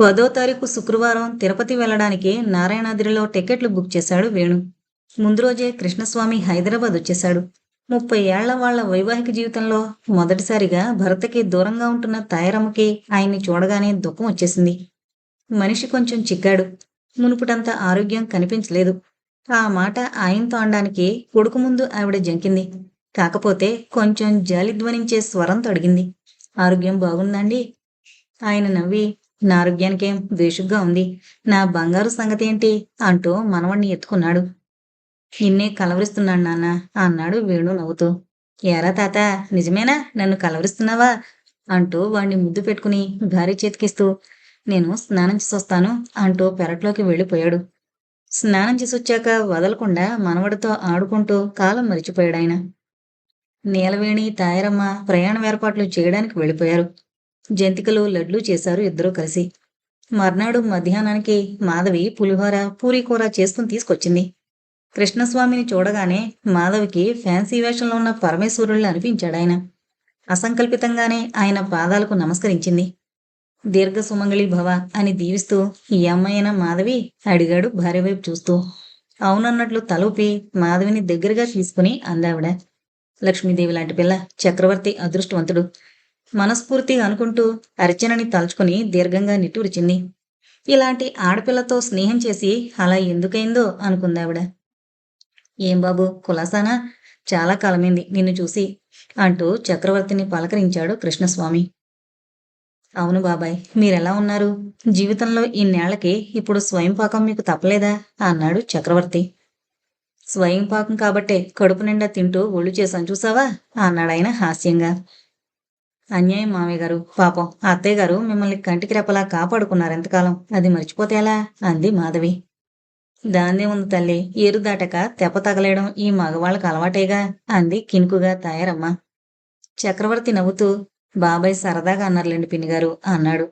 పదో తారీఖు శుక్రవారం తిరుపతి వెళ్ళడానికి నారాయణాద్రిలో టికెట్లు బుక్ చేశాడు వేణు. ముందు రోజే కృష్ణస్వామి హైదరాబాద్ వచ్చేశాడు. ముప్పై ఏళ్ళ వాళ్ళ వైవాహిక జీవితంలో మొదటిసారిగా భర్తకి దూరంగా ఉంటున్న తాయరమ్మకి ఆయన్ని చూడగానే దుఃఖం వచ్చేసింది. మనిషి కొంచెం చిక్కాడు. మునుపుటంత ఆరోగ్యం కనిపించలేదు. ఆ మాట ఆయనతో అనడానికి కొడుకు ముందు ఆవిడ జంకింది. కాకపోతే కొంచెం జాలిధ్వనించే స్వరంతో అడిగింది. ఆరోగ్యం బాగుందండి? ఆయన నవ్వి నా ఆరోగ్యానికేం వేషుగ్గా ఉంది. నా బంగారు సంగతి ఏంటి అంటూ మనవణ్ణి ఎత్తుకున్నాడు. నిన్నే కలవరిస్తున్నాడు నాన్న అన్నాడు వేణు నవ్వుతూ. ఏరా తాత నిజమేనా? నన్ను కలవరిస్తున్నావా? అంటూ వాణ్ణి ముద్దు పెట్టుకుని భార్య చేతికిస్తూ. నేను స్నానం చేసి వస్తాను అంటూ పెరట్లోకి వెళ్ళిపోయాడు. స్నానం చేసి వచ్చాక వదలకుండా మనవడితో ఆడుకుంటూ కాలం మరిచిపోయాడు ఆయన. నీలవేణి తాయరమ్మ ప్రయాణం ఏర్పాట్లు చేయడానికి వెళ్ళిపోయారు. జంతికలు లడ్లు చేశారు ఇద్దరూ కలిసి. మర్నాడు మధ్యాహ్నానికి మాధవి పులిహోర పూరీ కూర చేసుకుని తీసుకొచ్చింది. కృష్ణస్వామిని చూడగానే మాధవికి ఫ్యాన్సీ వేషంలో ఉన్న పరమేశ్వరుళ్ళు అనిపించాడు ఆయన అసంకల్పితంగానే ఆయన పాదాలకు నమస్కరించింది. దీర్ఘ సుమంగళి భవ అని దీవిస్తూ ఈ అమ్మాయిన మాధవి అడిగాడు భార్య వైపు చూస్తూ. అవునన్నట్లు తలూపి మాధవిని దగ్గరగా తీసుకుని అందావిడ. లక్ష్మీదేవి లాంటి పిల్ల చక్రవర్తి అదృష్టవంతుడు. మనస్ఫూర్తిగా అనుకుంటూ అర్చనని తలుచుకుని దీర్ఘంగా నిట్టూరిచింది. ఇలాంటి ఆడపిల్లతో స్నేహం చేసి అలా ఎందుకైందో అనుకుందావిడ. ఏం బాబు కులాసానా? చాలా కాలమైంది నిన్ను చూసి అంటూ చక్రవర్తిని పలకరించాడు కృష్ణస్వామి. అవును బాబాయ్ మీరెలా ఉన్నారు? జీవితంలో ఇన్నేళ్ళకి ఇప్పుడు స్వయం పాకం మీకు తప్పలేదా? అన్నాడు చక్రవర్తి. స్వయం పాకం కాబట్టే కడుపు నిండా తింటూ ఒళ్ళు చేశాను చూసావా? అన్నాడాయన హాస్యంగా. అన్యాయం మామయ్య గారు. పాపం అత్తయ్య గారు మిమ్మల్ని కంటికి రెప్పలా కాపాడుకున్నారు ఎంతకాలం? అది మర్చిపోతే ఎలా? అంది మాధవి. దాన్నే ఉంది తల్లి ఏరు దాటక తెప్ప తగలేయడం ఈ మగవాళ్ళకి అలవాటేగా? అంది కినుకుగా తయారమ్మ. చక్రవర్తి నవ్వుతూ బాబాయ్ సరదాగా అన్నారులేండి పిన్నిగారు అన్నాడు.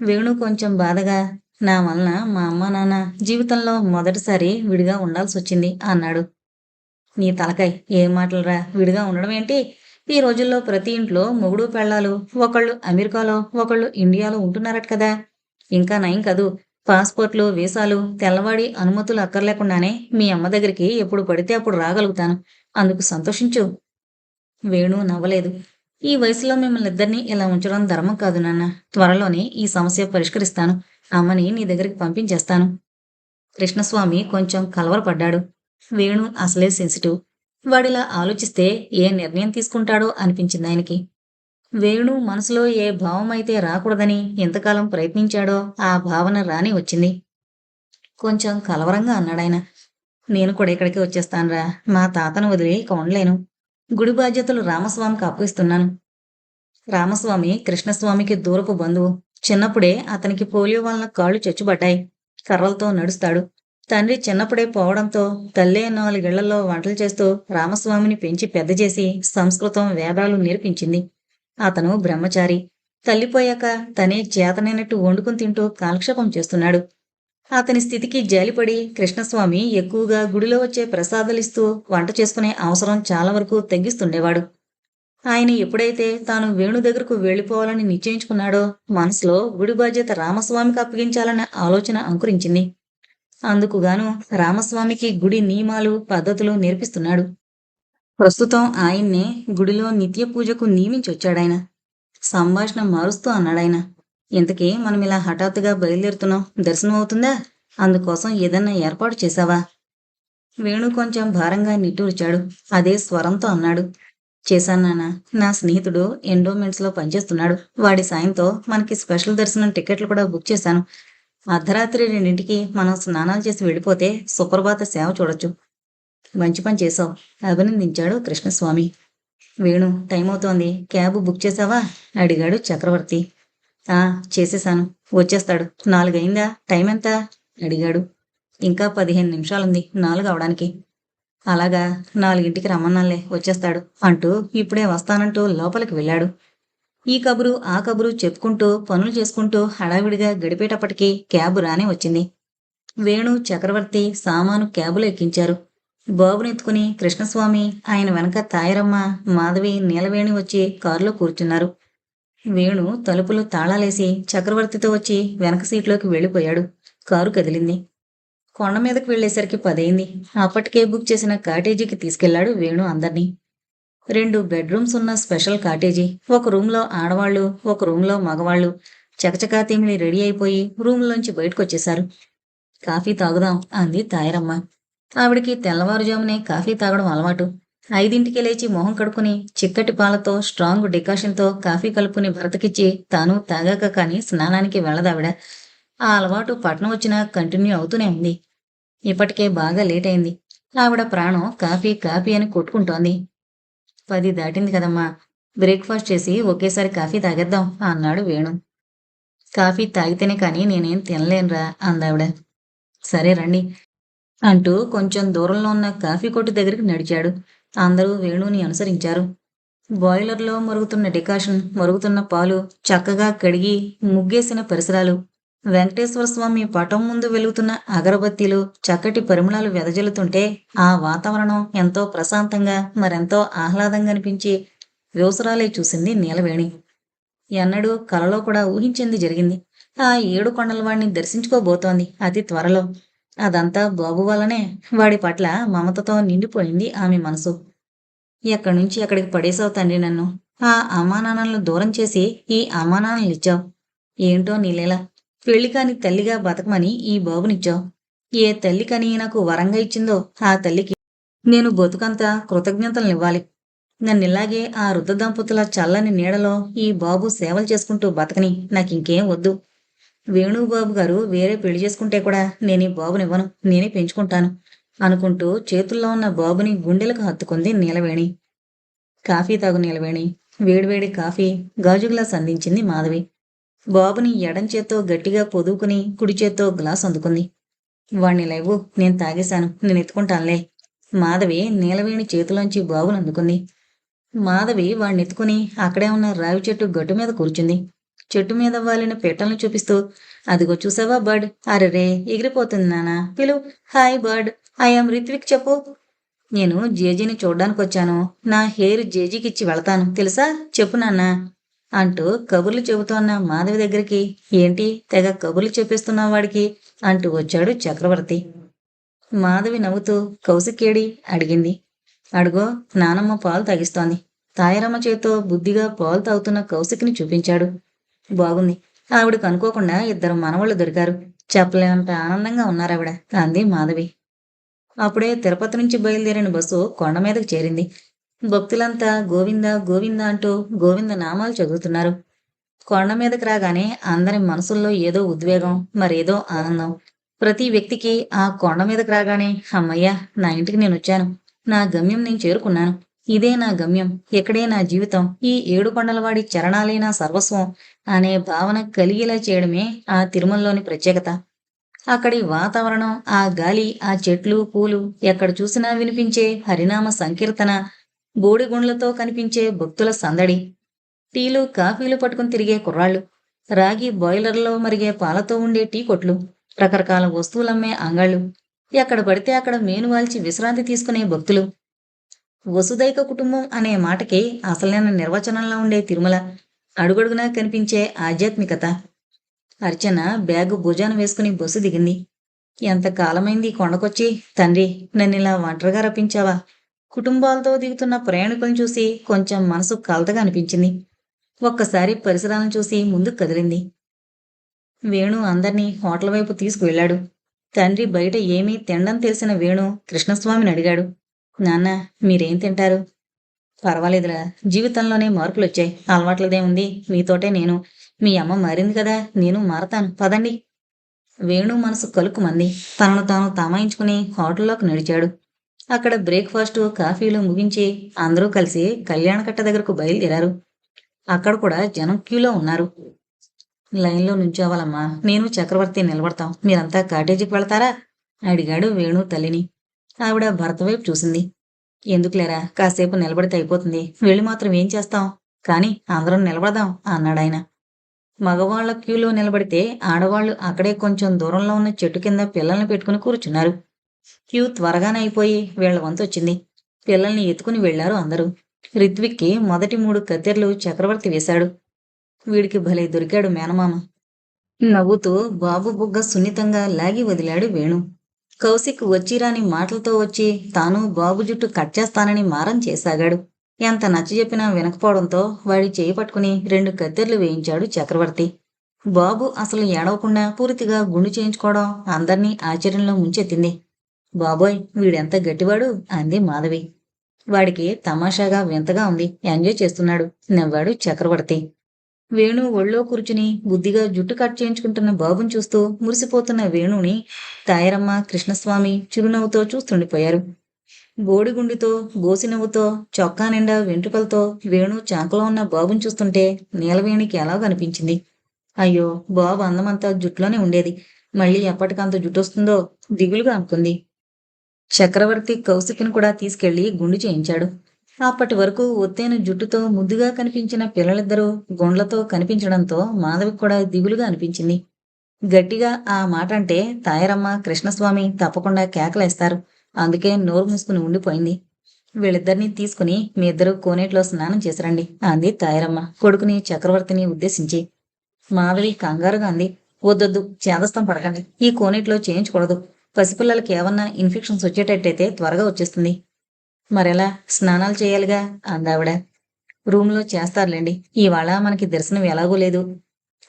వేణు కొంచెం బాధగా నా వలన మా అమ్మ నాన్న జీవితంలో మొదటిసారి విడిగా ఉండాల్సి వచ్చింది అన్నాడు. నీ తలకాయ్ ఏం మాటలురా? విడిగా ఉండడం ఏంటి? ఈ రోజుల్లో ప్రతి ఇంట్లో మొగుడు పెళ్ళాలు ఒకళ్ళు అమెరికాలో ఒకళ్ళు ఇండియాలో ఉంటున్నారట కదా. ఇంకా నయం కదూ. పాస్పోర్ట్లు వీసాలు తెల్లవాడి అనుమతులు అక్కర్లేకుండానే మీ అమ్మ దగ్గరికి ఎప్పుడు పడితే అప్పుడు రాగలుగుతాను. అందుకు సంతోషించు. వేణు నవ్వలేదు. ఈ వయసులో మిమ్మల్ని ఇద్దరిని ఇలా ఉంచడం ధర్మం కాదు నాన్న. త్వరలోనే ఈ సమస్య పరిష్కరిస్తాను. అమ్మని నీ దగ్గరికి పంపించేస్తాను. కృష్ణస్వామి కొంచెం కలవరపడ్డాడు. వేణు అసలే సెన్సిటివ్ వాడిలా ఆలోచిస్తే ఏ నిర్ణయం తీసుకుంటాడో అనిపించింది ఆయనకి. వేణు మనసులో ఏ భావం అయితే రాకూడదని ఎంతకాలం ప్రయత్నించాడో ఆ భావన రాని వచ్చింది. కొంచెం కలవరంగా అన్నాడాయన నేను కూడా ఇక్కడికి వచ్చేస్తానురా. మా తాతను వదిలి కొనలేను. గుడి బాధ్యతలు రామస్వామికి అప్పగిస్తున్నాను. రామస్వామి కృష్ణస్వామికి దూరపు బంధువు. చిన్నప్పుడే అతనికి పోలియో వలన కాళ్ళు చచ్చుబడ్డాయి. కర్రలతో నడుస్తాడు. తండ్రి చిన్నప్పుడే పోవడంతో తల్లే నాలుగేళ్ళలో వంటలు చేస్తూ రామస్వామిని పెంచి పెద్ద చేసి సంస్కృతం వేదాలు నేర్పించింది. అతను బ్రహ్మచారి. తల్లిపోయాక తనే చేతనైనట్టు వండుకుని తింటూ కాలక్షేపం చేస్తున్నాడు. అతని స్థితికి జాలిపడి కృష్ణస్వామి ఎక్కువగా గుడిలో వచ్చే ప్రసాదాలిస్తూ వంట చేసుకునే అవసరం చాలా వరకు తగ్గిస్తుండేవాడు. ఆయన ఎప్పుడైతే తాను వేణు దగ్గరకు వెళ్ళిపోవాలని నిశ్చయించుకున్నాడో మనసులో గుడి బాధ్యత రామస్వామికి అప్పగించాలన్న ఆలోచన అంకురించింది. అందుకుగాను రామస్వామికి గుడి నియమాలు పద్ధతులు నేర్పిస్తున్నాడు. ప్రస్తుతం ఆయన్నే గుడిలో నిత్య పూజకు నియమించొచ్చాడాయన. సంభాషణ మారుస్తూ అన్నాడాయన. ఇంతకీ మనం ఇలా హఠాత్తుగా బయలుదేరుతున్నాం. దర్శనం అవుతుందా? అందుకోసం ఏదన్నా ఏర్పాటు చేశావా? వేణు కొంచెం భారంగా నిట్టూర్చాడు. అదే స్వరంతో అన్నాడు. చేశాను నాన్న. నా స్నేహితుడు ఎండోమెంట్స్లో పనిచేస్తున్నాడు. వాడి సాయంతో మనకి స్పెషల్ దర్శనం టికెట్లు కూడా బుక్ చేశాను. అర్ధరాత్రి రెండింటికి మనం స్నానాలు చేసి వెళ్ళిపోతే సుప్రభాత సేవ చూడొచ్చు. మంచి పని చేసావు అభినందించాడు కృష్ణస్వామి. వేణు టైం అవుతోంది. క్యాబ్ బుక్ చేసావా అడిగాడు చక్రవర్తి. ఆ చేసేశాను. వచ్చేస్తాడు. నాలుగైందా టైం ఎంత అడిగాడు. ఇంకా పదిహేను నిమిషాలుంది. నాలుగు అవడానికి. అలాగా నాలుగింటికి రమ్మన్నాలే వచ్చేస్తాడు అంటూ ఇప్పుడే వస్తానంటూ లోపలికి వెళ్ళాడు. ఈ కబురు ఆ కబురు చెప్పుకుంటూ పనులు చేసుకుంటూ హడావిడిగా గడిపేటప్పటికీ క్యాబు రానే వచ్చింది. వేణు చక్రవర్తి సామాను క్యాబులో ఎక్కించారు. బాబునెత్తుకుని కృష్ణస్వామి ఆయన వెనక తాయరమ్మ మాధవి నీలవేణి వచ్చి కారులో కూర్చున్నారు. వేణు తలుపులు తాళాలేసి చక్రవర్తితో వచ్చి వెనక సీట్లోకి వెళ్ళిపోయాడు. కారు కదిలింది. కొండ మీదకు వెళ్ళేసరికి పదైంది. అప్పటికే బుక్ చేసిన కాటేజీకి తీసుకెళ్ళాడు వేణు అందర్నీ. రెండు బెడ్రూమ్స్ ఉన్న స్పెషల్ కాటేజీ. ఒక రూమ్లో ఆడవాళ్ళు ఒక రూమ్లో మగవాళ్ళు. చకచకా తిమిలి రెడీ అయిపోయి రూమ్లోంచి బయటకు వచ్చేశారు కాఫీ తాగుదాం అంది తాయరమ్మ. ఆవిడికి తెల్లవారుజామునే కాఫీ తాగడం అలవాటు. ఐదింటికి లేచి మొహం కడుకుని చిక్కటి పాలతో స్ట్రాంగ్ డికాషన్తో కాఫీ కలుపుని భరతకిచ్చి తాను తాగాక కానీ స్నానానికి వెళ్ళదావిడ. ఆ అలవాటు పట్నం వచ్చినా కంటిన్యూ అవుతూనే ఉంది. ఇప్పటికే బాగా లేట్ అయింది. ఆవిడ ప్రాణం కాఫీ కాఫీ అని కొట్టుకుంటోంది. పది దాటింది కదమ్మా. బ్రేక్ఫాస్ట్ చేసి ఒకేసారి కాఫీ తాగేద్దాం అన్నాడు వేణు. కాఫీ తాగితేనే కానీ నేనేం తినలేనురా అందావిడ. సరే రండి అంటూ కొంచెం దూరంలో ఉన్న కాఫీ కొట్టు దగ్గరికి నడిచాడు. అందరూ వేణుని అనుసరించారు. బాయిలర్లో మరుగుతున్న డికాషన్ మరుగుతున్న పాలు చక్కగా కడిగి ముగ్గేసిన పరిసరాలు వెంకటేశ్వర స్వామి పటం ముందు వెలుగుతున్న అగరబత్తీలు చక్కటి పరిమళాలు వెదజల్లుతుంటే ఆ వాతావరణం ఎంతో ప్రశాంతంగా మరెంతో ఆహ్లాదంగా అనిపించి వ్యవసరాలే చూసింది నీలవేణి. ఎన్నడూ కలలో కూడా ఊహించింది జరిగింది. ఆ ఏడు కొండల వాడిని దర్శించుకోబోతోంది అతి త్వరలో. అదంతా బాబు వల్లనే వాడి పట్ల మమతతో నిండిపోయింది ఆమె మనసు. ఎక్కడి నుంచి ఎక్కడికి పడేసావు తండ్రి నన్ను? ఆ అమానాన్నలను దూరం చేసి ఈ అమానాన్నలు ఇచ్చావు. ఏంటో నీలేలా పెళ్ళి కాని తల్లిగా బతకమని ఈ బాబునిచ్చావు ఏ తల్లి కని నాకు వరంగా ఇచ్చిందో ఆ తల్లికి నేను బతుకంతా కృతజ్ఞతలనివ్వాలి. నన్నిలాగే ఆ వృద్ధ దంపతుల చల్లని నీడలో ఈ బాబు సేవలు చేసుకుంటూ బతకని నాకింకేం వద్దు. వేణుబాబు గారు వేరే పెళ్ళి చేసుకుంటే కూడా నేను ఈ బాబునివ్వను నేనే పెంచుకుంటాను అనుకుంటూ చేతుల్లో ఉన్న బాబుని గుండెలకు హత్తుకుంది నీలవేణి. కాఫీ తాగు నీలవేణి. వేడివేడి కాఫీ గాజు గ్లాస్ అందించింది మాధవి. బాబుని ఎడంచేత్తో గట్టిగా పొదువుకుని కుడిచేత్తో గ్లాస్ అందుకుంది. వాణ్ణి లేవు నేను తాగేశాను నేను ఎత్తుకుంటానులే. మాధవి నీలవేణి చేతిలోంచి బాబుని అందుకుంది. మాధవి వాణ్ణి ఎత్తుకుని అక్కడే ఉన్న రావి చెట్టు గట్టు మీద కూర్చుంది. చెట్టు మీద వాలిన పెట్టలను చూపిస్తూ అదిగో చూసావా బర్డ్? అరెరే ఎగిరిపోతుంది నానా పిలు. హాయ్ బర్డ్ ఐఎమ్ రిత్విక్ చెప్పు. నేను జేజీని చూడ్డానికి వచ్చాను నా హెయిర్ జేజీకి ఇచ్చి వెళతాను. తెలుసా? చెప్పు నాన్నా. అంటూ కబుర్లు చెబుతోన్న మాధవి దగ్గరికి ఏంటి తెగ కబుర్లు చెప్పేస్తున్నా వాడికి? అంటూ వచ్చాడు చక్రవర్తి. మాధవి నవ్వుతూ కౌశికేడి అడిగింది. అడుగో నానమ్మ పాలు తాగిస్తోంది. తాయరమ్మ చేత్తో బుద్ధిగా పాలు తాగుతున్న కౌశిక్ని చూపించాడు. బాగుంది. ఆవిడకు అనుకోకుండా ఇద్దరు మనవాళ్ళు దొరికారు. చెప్పలేనంత ఆనందంగా ఉన్నారావిడ అంది మాధవి. అప్పుడే తిరుపతి నుంచి బయలుదేరిన బస్సు కొండ మీదకు చేరింది. భక్తులంతా గోవింద గోవింద అంటూ గోవింద నామాలు చదువుతున్నారు. కొండ మీదకి రాగానే అందరి మనసుల్లో ఏదో ఉద్వేగం మరేదో ఆనందం. ప్రతి వ్యక్తికి ఆ కొండ మీదకి రాగానే అమ్మయ్యా నా ఇంటికి నేను వచ్చాను. నా గమ్యం నేను చేరుకున్నాను. ఇదే నా గమ్యం. ఇక్కడే నా జీవితం. ఈ ఏడు కొండలవాడి చరణాలే నా సర్వస్వం అనే భావన కలిగేలా చేయడమే ఆ తిరుమలలోని ప్రత్యేకత. అక్కడి వాతావరణం ఆ గాలి ఆ చెట్లు పూలు ఎక్కడ చూసినా వినిపించే హరినామ సంకీర్తన బోడిగుండ్లతో కనిపించే భక్తుల సందడి. టీలు కాఫీలు పట్టుకుని తిరిగే కుర్రాళ్ళు రాగి బాయిలర్లో మరిగే పాలతో ఉండే టీ కొట్లు రకరకాల వస్తువులమ్మే అంగాళ్ళు ఎక్కడ పడితే అక్కడ మేను వాల్చి విశ్రాంతి తీసుకునే భక్తులు. వసుదైక కుటుంబం అనే మాటకి అసలైన నిర్వచనంలో ఉండే తిరుమల అడుగడుగునా కనిపించే ఆధ్యాత్మికత. అర్చన బ్యాగు భుజాన వేసుకుని బస్సు దిగింది. ఎంత కాలమైంది కొండకొచ్చి? తండ్రి నన్ను ఇలా ఒంటరిగా రప్పించావా? కుటుంబాలతో దిగుతున్న ప్రయాణికులను చూసి కొంచెం మనసు కలతగా అనిపించింది. ఒక్కసారి పరిసరాలను చూసి ముందుకు కదిలింది. వేణు అందర్నీ హోటల్ వైపు తీసుకువెళ్ళాడు. తండ్రి బయట ఏమీ తినడం తెలిసిన వేణు కృష్ణస్వామిని అడిగాడు. నాన్న మీరేం తింటారు? పర్వాలేదురా జీవితంలోనే మార్పులు వచ్చాయి అలవాట్లదేముంది మీతోటే నేను. మీ అమ్మ మారింది కదా నేను మారతాను. పదండి. వేణు మనసు కలుక్కుమంది. తనను తాను తమాయించుకుని హోటల్లోకి నడిచాడు. అక్కడ బ్రేక్ఫాస్ట్ కాఫీలు ముగించి అందరూ కలిసి కళ్యాణకట్ట దగ్గరకు బయలుదేరారు. అక్కడ కూడా జనం క్యూలో ఉన్నారు. లైన్లో నుంచోవాలమ్మా నేను చక్రవర్తి నిలబడతాం. మీరంతా కాటేజీకి వెళతారా? అడిగాడు వేణు తల్లిని. ఆవిడ భర్త వైపు చూసింది. ఎందుకులేరా కాసేపు నిలబడితే అయిపోతుంది. వెళ్ళి మాత్రం ఏం చేస్తాం? కానీ అందరం నిలబడదాం అన్నాడాయన మగవాళ్ళ క్యూలో నిలబడితే ఆడవాళ్ళు అక్కడే కొంచెం దూరంలో ఉన్న చెట్టు కింద పిల్లల్ని పెట్టుకుని కూర్చున్నారు. క్యూ త్వరగానే అయిపోయి వీళ్ళ వంతు వచ్చింది పిల్లల్ని ఎత్తుకుని వెళ్ళారు అందరూ. రిత్విక్కి మొదటి మూడు కత్తెర్లు చక్రవర్తి వేశాడు. వీడికి భలే దొరికాడు మేనమామ. నవ్వుతూ బాబు బుగ్గ సున్నితంగా లాగి వదిలాడు వేణు. కౌశిక్ వచ్చిరాని మాటలతో వచ్చి తాను బాబు జుట్టు కట్ చేస్తానని మారం చేసాగాడు. ఎంత నచ్చజెప్పినా వినకపోవడంతో వాడి చేయి పట్టుకుని రెండు కత్తెర్లు వేయించాడు చక్రవర్తి. బాబు అసలు ఏడవకుండా పూర్తిగా గుండు చేయించుకోవడం అందర్నీ ఆశ్చర్యంలో ముంచెత్తింది. బాబోయ్ వీడెంత గట్టివాడు? అంది మాధవి. వాడికి తమాషాగా వింతగా ఉంది. ఎంజాయ్ చేస్తున్నాడు. నవ్వాడు చక్రవర్తి. వేణు ఒళ్ళో కూర్చుని బుద్ధిగా జుట్టు కట్ చేయించుకుంటున్న బాబుని చూస్తూ మురిసిపోతున్న వేణుని తాయరమ్మ కృష్ణస్వామి చిరునవ్వుతో చూస్తుండిపోయారు. బోడిగుండితో గోసినవ్వుతో చొక్కా నిండా వెంట్రుకలతో వేణు చాకలో ఉన్న బాబుని చూస్తుంటే నీలవేణికి ఎలా కనిపించింది? అయ్యో బాబు అందమంతా జుట్టులోనే ఉండేది. మళ్ళీ ఎప్పటికంత జుట్టు వస్తుందో దిగులుగా అనుకుంది. చక్రవర్తి కౌశిక్ని కూడా తీసుకెళ్ళి గుండు చేయించాడు. అప్పటి వరకు ఒత్తైన జుట్టుతో ముద్దుగా కనిపించిన పిల్లలిద్దరూ గుండ్లతో కనిపించడంతో మాధవి కూడా దిగులుగా అనిపించింది. గట్టిగా ఆ మాట అంటే తాయరమ్మ కృష్ణస్వామి తప్పకుండా కేకలేస్తారు. అందుకే నోరు మూసుకుని ఉండిపోయింది. వీళ్ళిద్దరినీ తీసుకుని మీ ఇద్దరు కోనేట్లో స్నానం చేసిరండి అంది తాయరమ్మ కొడుకుని చక్రవర్తిని ఉద్దేశించి. మాధవి కంగారుగా అంది వద్దొద్దు చేదస్తం పడకండి. ఈ కోనేట్లో చేయించకూడదు. పసిపిల్లలకి ఏమన్నా ఇన్ఫెక్షన్స్ వచ్చేటట్టయితే త్వరగా వచ్చేస్తుంది. మరెలా స్నానాలు చేయాలిగా? అందావిడ రూమ్లో చేస్తారులేండి. ఇవాళ మనకి దర్శనం ఎలాగూ లేదు.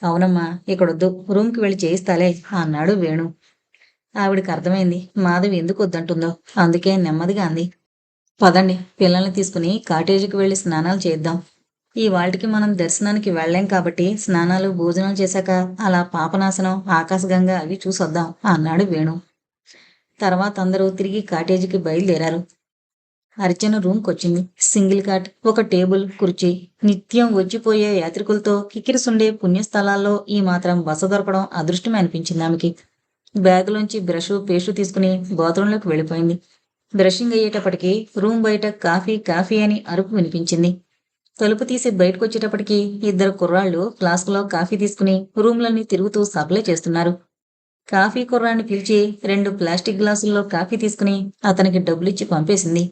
అవునమ్మా ఇక్కడొద్దు. రూమ్కి వెళ్ళి చేయిస్తాలే అన్నాడు వేణు. ఆవిడికి అర్థమైంది. మాధవి ఎందుకు వద్దంటుందో. అందుకే నెమ్మదిగా అంది. పదండి పిల్లల్ని తీసుకుని కాటేజీకి వెళ్ళి స్నానాలు చేద్దాం ఈ వాటికి మనం దర్శనానికి వెళ్ళాం కాబట్టి స్నానాలు భోజనాలు చేశాక అలా పాపనాశనం ఆకాశగంగా అవి చూసొద్దాం అన్నాడు వేణు. తర్వాత అందరూ తిరిగి కాటేజీకి బయలుదేరారు. అర్చన రూమ్కి వచ్చింది సింగిల్ కాట్ ఒక టేబుల్ కుర్చీ. నిత్యం వచ్చిపోయే యాత్రికులతో కిక్కిరిసుండే పుణ్యస్థలాల్లో ఈ మాత్రం బస దొరకడం అదృష్టమే అనిపించింది ఆమెకి. బ్యాగులోంచి బ్రష్ పేస్టు తీసుకుని బాత్రూంలోకి వెళ్ళిపోయింది. బ్రషింగ్ అయ్యేటప్పటికి రూమ్ బయట కాఫీ కాఫీ అని అరుపు వినిపించింది. తలుపు తీసి బయటకు వచ్చేటప్పటికి ఇద్దరు కుర్రాళ్ళు ఫ్లాస్క్లో కాఫీ తీసుకుని రూమ్లన్నీ తిరుగుతూ సప్లై చేస్తున్నారు. కాఫీ కుర్రాన్ని పిలిచి రెండు ప్లాస్టిక్ గ్లాసుల్లో కాఫీ తీసుకుని అతనికి డబ్బులిచ్చి పంపేసింది.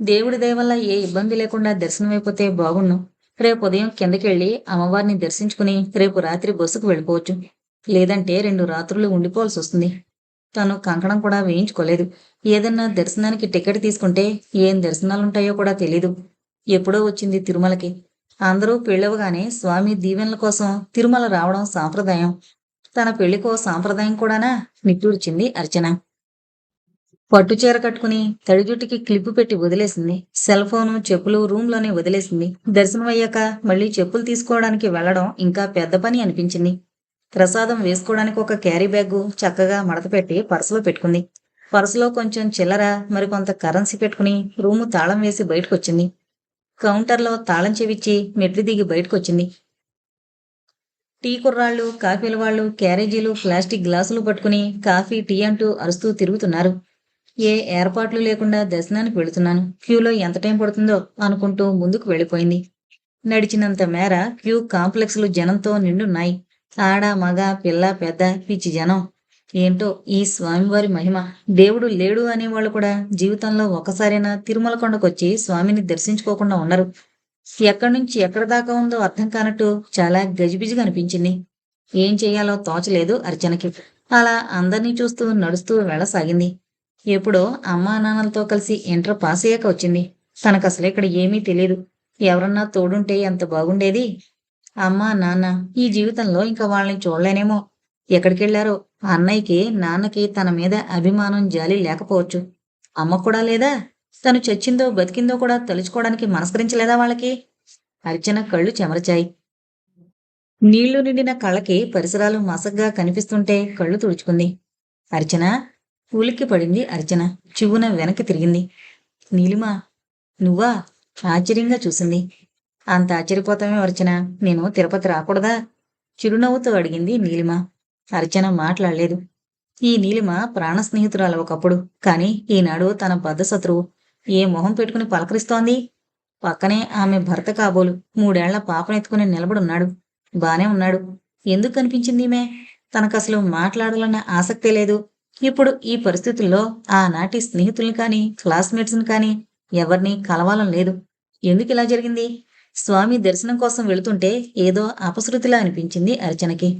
దేవుడి దయవల్ల ఏ ఇబ్బంది లేకుండా దర్శనమైపోతే బాగుండు. రేపు ఉదయం కిందకెళ్ళి అమ్మవారిని దర్శించుకుని రేపు రాత్రి బస్సుకు వెళ్ళిపోవచ్చు. లేదంటే రెండు రాత్రులు ఉండిపోవాల్సి వస్తుంది. తను కంకణం కూడా వేయించుకోలేదు. ఏదన్నా దర్శనానికి టికెట్ తీసుకుంటే ఏం దర్శనాలుంటాయో కూడా తెలీదు. ఎప్పుడో వచ్చింది తిరుమలకి. అందరూ పెళ్ళవగానే స్వామి దీవెనల కోసం తిరుమల రావడం సాంప్రదాయం. తన పెళ్ళికో సాంప్రదాయం కూడానా? నిట్టూర్చింది అర్చన. పట్టుచీర కట్టుకుని తడి జుట్టుకి క్లిప్పు పెట్టి వదిలేసింది. సెల్ ఫోను చెప్పులు రూమ్లోనే వదిలేసింది. దర్శనం అయ్యాక మళ్ళీ చెప్పులు తీసుకోవడానికి వెళ్ళడం ఇంకా పెద్ద పని అనిపించింది. ప్రసాదం వేసుకోవడానికి ఒక క్యారీ బ్యాగు చక్కగా మడతపెట్టి పర్సులో పెట్టుకుంది. పర్సులో కొంచెం చిల్లర మరికొంత కరెన్సీ పెట్టుకుని రూము తాళం వేసి బయటకొచ్చింది. కౌంటర్లో తాళం చెవిచ్చి మెట్లు దిగి బయటకొచ్చింది. టీ కుర్రాళ్ళు కాఫీల వాళ్ళు క్యారేజీలు ప్లాస్టిక్ గ్లాసులు పట్టుకుని కాఫీ టీ అంటూ అరుస్తూ తిరుగుతున్నారు. ఏ ఏర్పాట్లు లేకుండా దర్శనానికి వెళుతున్నాను. క్యూలో ఎంత టైం పడుతుందో అనుకుంటూ ముందుకు వెళ్ళిపోయింది. నడిచినంత మేర క్యూ కాంప్లెక్స్లు జనంతో నిండున్నాయి. ఆడ మగ పిల్ల పెద్ద పిచ్చి జనం. ఏంటో ఈ స్వామివారి మహిమ. దేవుడు లేడు అనేవాళ్ళు కూడా జీవితంలో ఒకసారైనా తిరుమల కొండకొచ్చి స్వామిని దర్శించుకోకుండా ఉండరు. ఎక్కడి నుంచి ఎక్కడ దాకా ఉందో అర్థం కానట్టు చాలా గజిబిజిగా అనిపించింది. ఏం చేయాలో తోచలేదు అర్చనకి. అలా అందరినీ చూస్తూ నడుస్తూ వెళ్ళసాగింది. ఎప్పుడో అమ్మా నాన్నలతో కలిసి ఇంటర్ పాస్ అయ్యాక వచ్చింది. తనకు అసలు ఇక్కడ ఏమీ తెలియదు ఎవరన్నా తోడుంటే ఎంత బాగుండేది? అమ్మా నాన్న ఈ జీవితంలో ఇంకా వాళ్ళని చూడలేనేమో. ఎక్కడికెళ్ళారో అన్నయ్యకి నాన్నకి తన మీద అభిమానం జాలి లేకపోవచ్చు. అమ్మ కూడా లేదా? తను చచ్చిందో బతికిందో కూడా తలుచుకోవడానికి మనస్కరించలేదా వాళ్ళకి? అర్చన కళ్ళు చెమరచాయి. నీళ్ళు నిండిన కళ్ళకి పరిసరాలు మసగ్గా కనిపిస్తుంటే కళ్ళు తుడుచుకుంది. అర్చన ఉలిక్కి పడింది అర్చన. చివున వెనక్కి తిరిగింది. నీలిమ నువ్వా? ఆశ్చర్యంగా చూసింది. అంత ఆశ్చర్యపోతామే అర్చన? నేను తిరుపతి రాకూడదా? చిరునవ్వుతో అడిగింది నీలిమ. అర్చన మాట్లాడలేదు. ఈ నీలిమ ప్రాణ స్నేహితురాలు ఒకప్పుడు. కానీ ఈనాడు తన బద్ధ శత్రువు ఏ మొహం పెట్టుకుని పలకరిస్తోంది? పక్కనే ఆమె భర్త కాబోలు. మూడేళ్ళ పాపనెత్తుకుని నిలబడున్నాడు. బానే ఉన్నాడు. ఎందుకు కనిపించింది ఈమె? తనకసలు మాట్లాడాలన్న ఆసక్తే లేదు. ఇప్పుడు ఈ పరిస్థితుల్లో ఆనాటి స్నేహితుల్ని కానీ క్లాస్మేట్స్ని కానీ ఎవరిని కలవాలం లేదు. ఎందుకు ఇలా జరిగింది? స్వామి దర్శనం కోసం వెళుతుంటే ఏదో అపశృతిలా అనిపించింది అర్చనకి.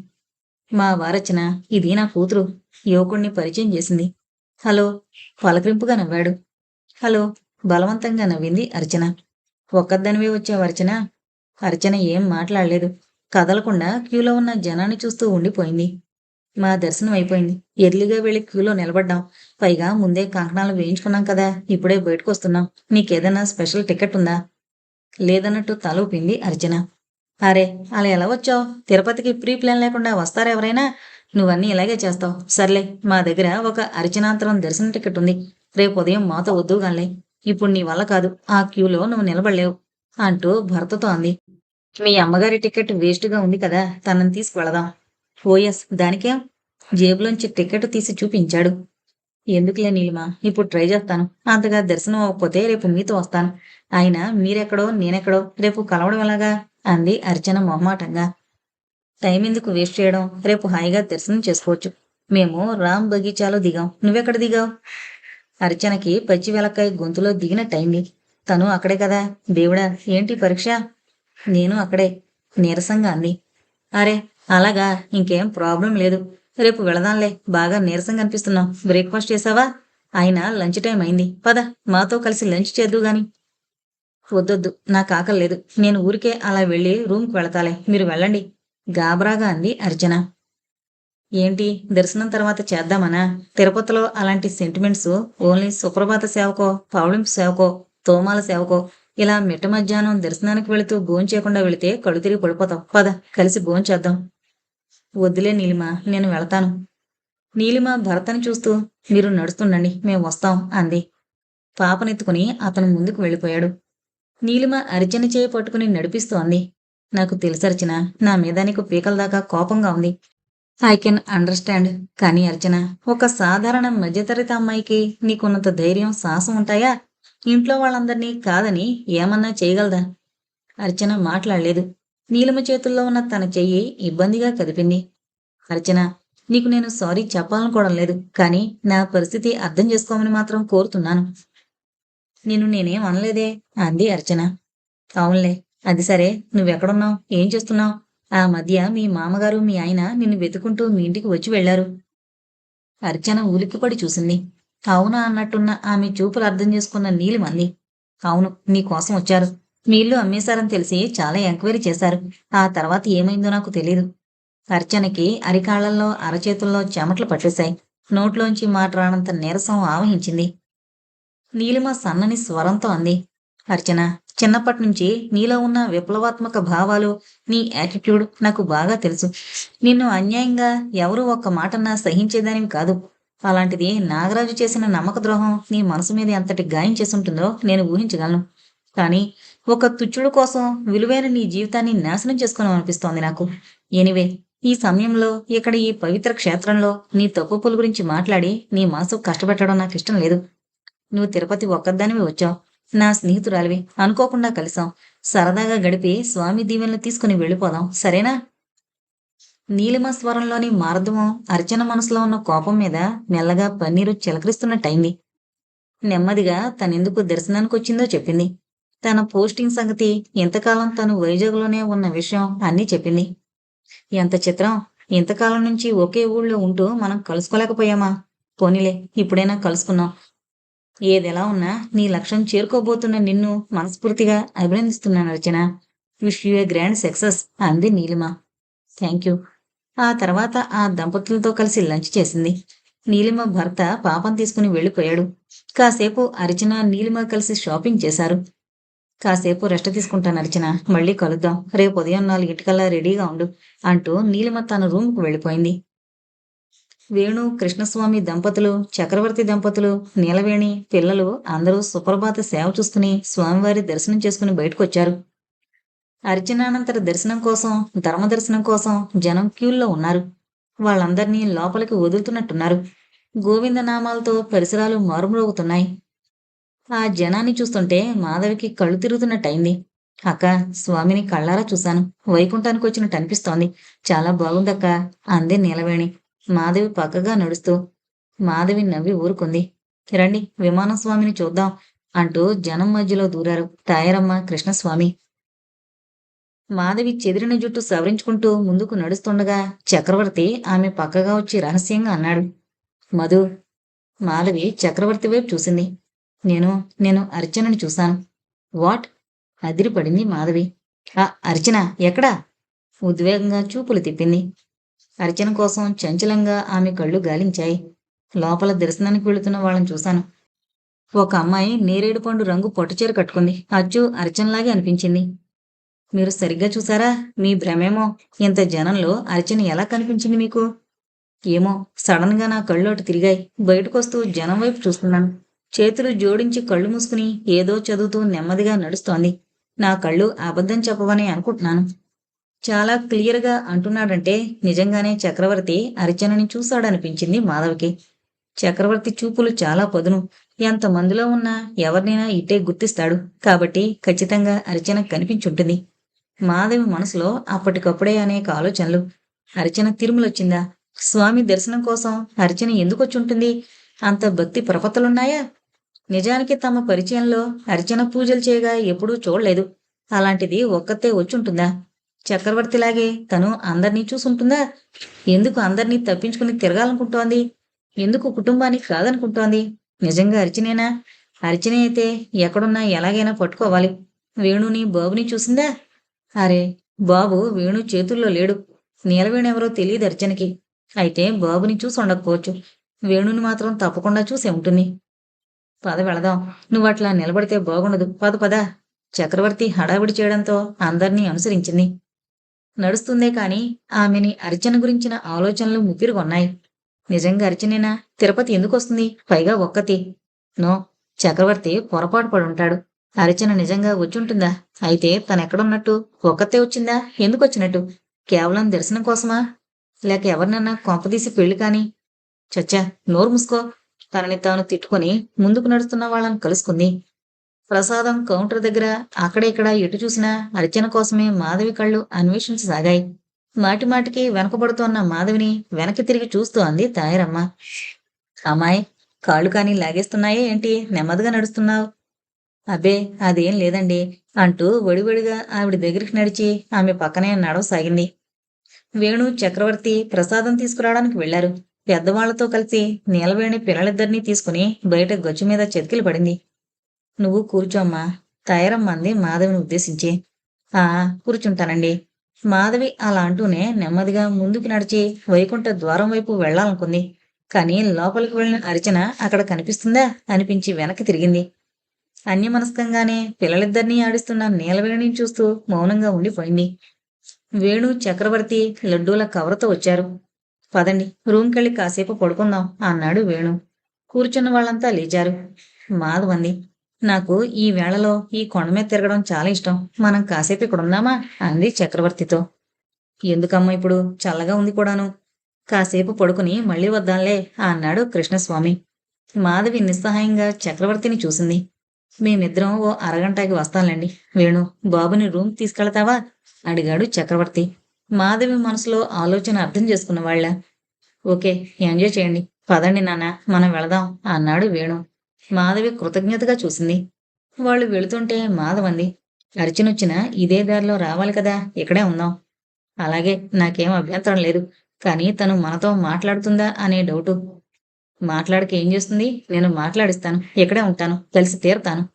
మా వారచన ఇది నా కూతురు. యువకుణ్ణి పరిచయం చేసింది. హలో పలకరింపుగా నవ్వాడు. హలో బలవంతంగా నవ్వింది అర్చన. ఒక్కద్దనివే వచ్చావు అర్చన. అర్చన ఏం మాట్లాడలేదు. కదలకుండా క్యూలో ఉన్న జనాన్ని చూస్తూ ఉండిపోయింది. మా దర్శనం అయిపోయింది. ఎర్లీగా వెళ్ళి క్యూలో నిలబడ్డాం. పైగా ముందే కంకణాలు వేయించుకున్నాం కదా ఇప్పుడే బయటకు వస్తున్నాం. నీకేదైనా స్పెషల్ టికెట్ ఉందా? లేదన్నట్టు తల ఊపింది అర్చన. అరే అలా ఎలా వచ్చావు? తిరుపతికి ప్రీ ప్లాన్ లేకుండా వస్తారా ఎవరైనా? నువ్వన్నీ ఇలాగే చేస్తావు. సర్లే మా దగ్గర ఒక అర్చనాంతరం దర్శన టికెట్ ఉంది. రేపు ఉదయం మాతో వద్దుగానే ఇప్పుడు నీ వల్ల కాదు. ఆ క్యూలో నువ్వు నిలబడలేవు అంటూ భర్తతో అంది. మీ అమ్మగారి టికెట్ వేస్ట్గా ఉంది కదా తనని తీసుకువెళదాం. ఓఎస్ దానికేం? జేబులోంచి టికెట్ తీసి చూపించాడు. ఎందుకులే నీలిమా ఇప్పుడు ట్రై చేస్తాను. అంతగా దర్శనం అవ్వకపోతే రేపు మీతో వస్తాను. ఆయన మీరెక్కడో నేనెక్కడో రేపు కలవడం ఎలాగా? అంది అర్చన మొహమాటంగా. టైం ఎందుకు వేస్ట్ చేయడం? రేపు హాయిగా దర్శనం చేసుకోవచ్చు. మేము రామ్ బగీచాలో దిగాం. నువ్వెక్కడ దిగావు? అర్చనకి పచ్చి వెలక్కాయ గొంతులో దిగినట్టయింది. తను అక్కడే కదా. దేవుడా ఏంటి పరీక్ష? నేను అక్కడే నీరసంగా అంది. అరే అలాగా ఇంకేం ప్రాబ్లం లేదు. రేపు వెళదాంలే బాగా నీరసంగా అనిపిస్తున్నావు. బ్రేక్ఫాస్ట్ చేసావా? ఆయన లంచ్ టైం అయింది. పద మాతో కలిసి లంచ్ చేద్దు గాని. వద్దొద్దు నాకు ఆకలి లేదు. నేను ఊరికే అలా వెళ్ళి రూమ్కి వెళతాలే. మీరు వెళ్ళండి. గాబరాగా అంది అర్చన. ఏంటి? దర్శనం తర్వాత చేద్దామనా? తిరుపతిలో అలాంటి సెంటిమెంట్స్ ఓన్లీ సుప్రభాత సేవకో పౌళింపు సేవకో తోమాల సేవకో ఇలా మిట్ట మధ్యాహ్నం దర్శనానికి వెళుతూ భోంచేయకుండా వెళితే కళ్ళు తిరిగి పడిపోతావు పద కలిసి భోంచేద్దాం వద్దులే నీలిమ నేను వెళతాను. నీలిమ భర్తని చూస్తూ మీరు నడుస్తుండండి మేము వస్తాం అంది. పాపనెత్తుకుని అతను ముందుకు వెళ్ళిపోయాడు. నీలిమ అర్చన చేయి పట్టుకుని నడిపిస్తూ అంది. నాకు తెలుసర్చన నా మీద నీకు పీకల దాకా కోపంగా ఉంది. ఐ కెన్ అండర్స్టాండ్ కానీ అర్చన ఒక సాధారణ మధ్యతరగతి అమ్మాయికి నీకున్నంత ధైర్యం సాహసం ఉంటాయా? ఇంట్లో వాళ్ళందరినీ కాదని ఏమన్నా చేయగలదా? అర్చన మాట్లాడలేదు. నీలిమ చేతుల్లో ఉన్న తన చెయ్యి ఇబ్బందిగా కదిపింది. అర్చన నీకు నేను సారీ చెప్పాలనుకోవడం లేదు కానీ నా పరిస్థితి అర్థం చేసుకోమని మాత్రం కోరుతున్నాను. నేను నేనేం అనలేదే అంది అర్చన. అవునులే అది సరే నువ్వెక్కడున్నావు? ఏం చేస్తున్నావు? ఆ మధ్య మీ మామగారు మీ ఆయన నిన్ను వెతుకుంటూ మీ ఇంటికి వచ్చి వెళ్ళారు అర్చన ఉలిక్కిపడి చూసింది. అవునా అన్నట్టున్న ఆమె చూపులు అర్థం చేసుకున్న నీలిమంది అవును నీకోసం వచ్చారు. మీ ఇల్లు అమ్మేశారని తెలిసి చాలా ఎంక్వైరీ చేశారు. ఆ తర్వాత ఏమైందో నాకు తెలీదు. అర్చనకి అరికాళ్ళలో అరచేతుల్లో చెమటలు పట్టేశాయి. నోట్లోంచి మాట రానంత నీరసం ఆవహించింది. నీలిమ సన్నని స్వరంతో అంది. అర్చన చిన్నప్పటి నుంచి నీలో ఉన్న విప్లవాత్మక భావాలు నీ యాటిట్యూడ్ నాకు బాగా తెలుసు. నిన్ను అన్యాయంగా ఎవరు ఒక్క మాటన్నా సహించేదానివి కాదు. అలాంటిది నాగరాజు చేసిన నమ్మక ద్రోహం నీ మనసు మీద ఎంతటి గాయం చేసుంటుందో నేను ఊహించగలను. కానీ ఒక తుచ్చుడు కోసం విలువైన నీ జీవితాన్ని నాశనం చేసుకోవడం అనిపిస్తోంది నాకు. ఎనివే ఈ సమయంలో ఇక్కడ ఈ పవిత్ర క్షేత్రంలో నీ తప్పు పులు గురించి మాట్లాడి నీ మనసు కష్టపెట్టడం నాకు ఇష్టం లేదు. నువ్వు తిరుపతి ఒక్కదానివి వచ్చావు. నా స్నేహితురాలివి అనుకోకుండా కలిసాం. సరదాగా గడిపి స్వామి దీవెనలు తీసుకుని వెళ్ళిపోదాం. సరేనా? నీలిమ స్వరంలోని మారదమం అర్చన మనసులో ఉన్న కోపం మీద మెల్లగా పన్నీరు చిలకరిస్తున్నట్టయింది నెమ్మదిగా తనెందుకు దర్శనానికి వచ్చిందో చెప్పింది. తన పోస్టింగ్ సంగతి ఇంతకాలం తను వైజాగ్లోనే ఉన్న విషయం అన్నీ చెప్పింది. ఎంత చిత్రం ఇంతకాలం నుంచి ఒకే ఊళ్ళో ఉంటూ మనం కలుసుకోలేకపోయామా? పోనీలే ఇప్పుడైనా కలుసుకున్నాం ఏదెలా ఉన్నా నీ లక్ష్యం చేరుకోబోతున్న నిన్ను మనస్ఫూర్తిగా అభినందిస్తున్నాను Archana. Wish you a grand success అంది నీలిమ. థ్యాంక్ యూ ఆ తర్వాత ఆ దంపతులతో కలిసి లంచ్ చేసింది. నీలిమ భర్త పాపం తీసుకుని వెళ్ళిపోయాడు. కాసేపు అర్చన నీలిమ కలిసి షాపింగ్ చేశారు. కాసేపు రెస్ట్ తీసుకుంటాను అర్చన. మళ్ళీ కలుద్దాం. రేపు ఉదయం నాలుగింటికల్లా రెడీగా ఉండు అంటూ నీలిమ తన రూమ్కు వెళ్ళిపోయింది. వేణు కృష్ణస్వామి దంపతులు చక్రవర్తి దంపతులు నీలవేణి పిల్లలు అందరూ సుప్రభాత సేవ చూసుకుని స్వామివారి దర్శనం చేసుకుని బయటకొచ్చారు. అర్చనానంతర దర్శనం కోసం ధర్మ దర్శనం కోసం జనం క్యూల్లో ఉన్నారు. వాళ్ళందరినీ లోపలికి వదులుతున్నట్టున్నారు. గోవిందనామాలతో పరిసరాలు మారుమ్రోగుతున్నాయి. ఆ జనాన్ని చూస్తుంటే మాధవికి కళ్ళు తిరుగుతున్నట్టయింది. అక్క స్వామిని కళ్ళారా చూశాను. వైకుంఠానికి వచ్చినట్టు అనిపిస్తోంది చాలా బాగుందక్క అంది నీలవేణి. మాధవి పక్కగా నడుస్తూ మాధవి నవ్వి ఊరుకుంది. రండి విమాన స్వామిని చూద్దాం అంటూ జనం మధ్యలో దూరారు తాయారమ్మ కృష్ణస్వామి. మాధవి చెదిరిన జుట్టు సవరించుకుంటూ ముందుకు నడుస్తుండగా చక్రవర్తి ఆమె పక్కగా వచ్చి రహస్యంగా అన్నాడు. మధు మాధవి చక్రవర్తి వైపు చూసింది. నేను నేను అర్చనని చూశాను. వాట్? అదిరిపడింది మాధవి. ఆ అర్చన ఎక్కడా? ఉద్వేగంగా చూపులు తిప్పింది. అర్చన కోసం చంచలంగా ఆమె కళ్ళు గాలించాయి. లోపల దర్శనానికి వెళుతున్న వాళ్ళని చూశాను. ఒక అమ్మాయి నేరేడు పండు రంగు పొట్టచీర కట్టుకుంది. అచ్చు అర్చనలాగే అనిపించింది. మీరు సరిగ్గా చూసారా మీ భ్రమేమో. ఇంత జనంలో అర్చన ఎలా కనిపించింది మీకు? ఏమో సడన్గా నా కళ్ళోటి తిరిగాయి. బయటకొస్తూ జనం వైపు చూస్తున్నాను. చేతులు జోడించి కళ్ళు మూసుకుని ఏదో చదువుతూ నెమ్మదిగా నడుస్తోంది. నా కళ్ళు అబద్ధం చెప్పవని అనుకుంటున్నాను. చాలా క్లియర్గా అంటున్నాడంటే నిజంగానే చక్రవర్తి అర్చనని చూశాడనిపించింది మాధవికి. చక్రవర్తి చూపులు చాలా పదును. ఎంతమందిలో ఉన్నా ఎవరినైనా ఇట్టే గుర్తిస్తాడు. కాబట్టి ఖచ్చితంగా అర్చన కనిపించుంటుంది. మాధవి మనసులో అప్పటికప్పుడే అనేక ఆలోచనలు. అర్చన తిరుమలొచ్చిందా? స్వామి దర్శనం కోసం అర్చన ఎందుకొచ్చుంటుంది? అంత భక్తి ప్రపత్తలున్నాయా నిజానికి తమ పరిచయంలో అర్చన పూజలు చేయగా ఎప్పుడూ చూడలేదు. అలాంటిది ఒక్కతే వచ్చుంటుందా? చక్రవర్తిలాగే తను అందరినీ చూసుంటుందా? ఎందుకు అందరినీ తప్పించుకుని తిరగాలనుకుంటోంది? ఎందుకు కుటుంబానికి కాదనుకుంటోంది? నిజంగా అర్చనేనా? అర్చనే అయితే ఎక్కడున్నా ఎలాగైనా పట్టుకోవాలి. వేణుని బాబుని చూసిందా? అరే బాబు వేణు చేతుల్లో లేడు. నీలవేణెవరో తెలియదు అర్చనకి. అయితే బాబుని చూసి ఉండకపోవచ్చు. వేణుని మాత్రం తప్పకుండా చూసే ఉంటుంది. పద వెళదాం. నువ్వు అట్లా నిలబడితే బాగుండదు. పద పద. చక్రవర్తి హడావిడి చేయడంతో అందరినీ అనుసరించింది. నడుస్తుందే కాని ఆమెని అర్చన గురించిన ఆలోచనలు ముగ్గురుగొన్నాయి నిజంగా అర్చనేనా? తిరుపతి ఎందుకు వస్తుంది పైగా ఒక్కతి. నో చక్రవర్తి పొరపాటు పడుంటాడు. అర్చన నిజంగా వచ్చుంటుందా? అయితే తనెక్కడున్నట్టు? ఒక్కతే వచ్చిందా? ఎందుకు వచ్చినట్టు కేవలం దర్శనం కోసమా? లేక ఎవరినన్నా కొంపదీసి పెళ్ళి కాని? చచ్చా నోరు మూసుకో. తనని తాను తిట్టుకుని ముందుకు నడుస్తున్న వాళ్ళని కలుసుకుంది. ప్రసాదం కౌంటర్ దగ్గర అక్కడిక్కడ ఎటు చూసినా అర్చన కోసమే మాధవి కళ్ళు అన్వేషించసాగాయి. మాటి మాటికి వెనకబడుతోన్న మాధవిని వెనక్కి తిరిగి చూస్తూ అంది తాయరమ్మ. అమ్మాయి కాళ్ళు కానీ లాగేస్తున్నాయే ఏంటి? నెమ్మదిగా నడుస్తున్నావు. అబ్బే అదేం లేదండి అంటూ వడివడిగా ఆవిడ దగ్గరికి నడిచి ఆమె పక్కనే నడవసాగింది. వేణు చక్రవర్తి ప్రసాదం తీసుకురావడానికి వెళ్ళారు పెద్దవాళ్ళతో కలిసి నీలవేణి పిల్లలిద్దరినీ తీసుకుని బయట గొచ్చు మీద చెతికిలు పడింది నువ్వు కూర్చోమ్మా. తయారమ్మంది మాధవిని ఉద్దేశించి. ఆ కూర్చుంటానండి. మాధవి అలా అంటూనే నెమ్మదిగా ముందుకు నడిచి వైకుంఠ ద్వారం వైపు వెళ్ళాలనుకుంది కానీ లోపలికి వెళ్ళిన అర్చన అక్కడ కనిపిస్తుందా అనిపించి వెనక్కి తిరిగింది. అన్యమనస్కంగానే పిల్లలిద్దరినీ ఆడిస్తున్న నీలవేణిని చూస్తూ మౌనంగా ఉండిపోయింది. వేణు చక్రవర్తి లడ్డూల కవరతో వచ్చారు. పదండి రూమ్కెళ్ళి కాసేపు పడుకుందాం అన్నాడు వేణు. కూర్చున్న వాళ్ళంతా లేచారు. మాధవంది నాకు ఈ వేళలో ఈ కొండ మీద తిరగడం చాలా ఇష్టం. మనం కాసేపు ఇక్కడ ఉందామా? అంది చక్రవర్తితో. ఎందుకమ్మా ఇప్పుడు? చల్లగా ఉంది కూడాను. కాసేపు పడుకుని మళ్ళీ వద్దాంలే అన్నాడు కృష్ణస్వామి. మాధవి నిస్సహాయంగా చక్రవర్తిని చూసింది. మేమిద్దరం ఓ అరగంటకి వస్తాంలేండి. వేణు బాబుని రూమ్ తీసుకెళ్తావా? అడిగాడు చక్రవర్తి. మాధవి మనసులో ఆలోచన అర్థం చేసుకున్న వాళ్ళ. ఓకే ఎంజాయ్ చేయండి. పదండి నాన్న మనం వెళదాం అన్నాడు వేణు. మాధవి కృతజ్ఞతగా చూసింది. వాళ్ళు వెళుతుంటే మాధవంది అర్చనొచ్చిన ఇదే దారిలో రావాలి కదా ఇక్కడే ఉందాం. అలాగే నాకేం అభ్యంతరం లేదు కానీ తను మనతో మాట్లాడుతుందా అనే డౌటు. మాట్లాడక ఏం చేస్తుంది? నేను మాట్లాడిస్తాను ఇక్కడే ఉంటాను కలిసి తీరుతాను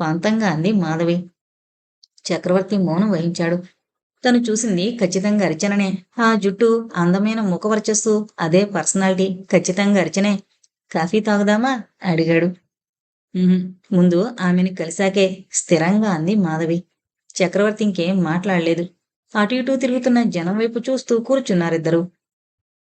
పంతంగా అంది మాధవి. చక్రవర్తి మౌనం వహించాడు. తను చూసింది ఖచ్చితంగా అర్చననే. ఆ జుట్టు అందమైన ముఖవర్చస్సు అదే పర్సనాలిటీ ఖచ్చితంగా అర్చనే. కాఫీ తాగుదామా? అడిగాడు. ముందు ఆమెని కలిశాకే స్థిరంగా అంది మాధవి. చక్రవర్తి ఇంకేం మాట్లాడలేదు. అటు ఇటు తిరుగుతున్న జనం వైపు చూస్తూ కూర్చున్నారిద్దరూ.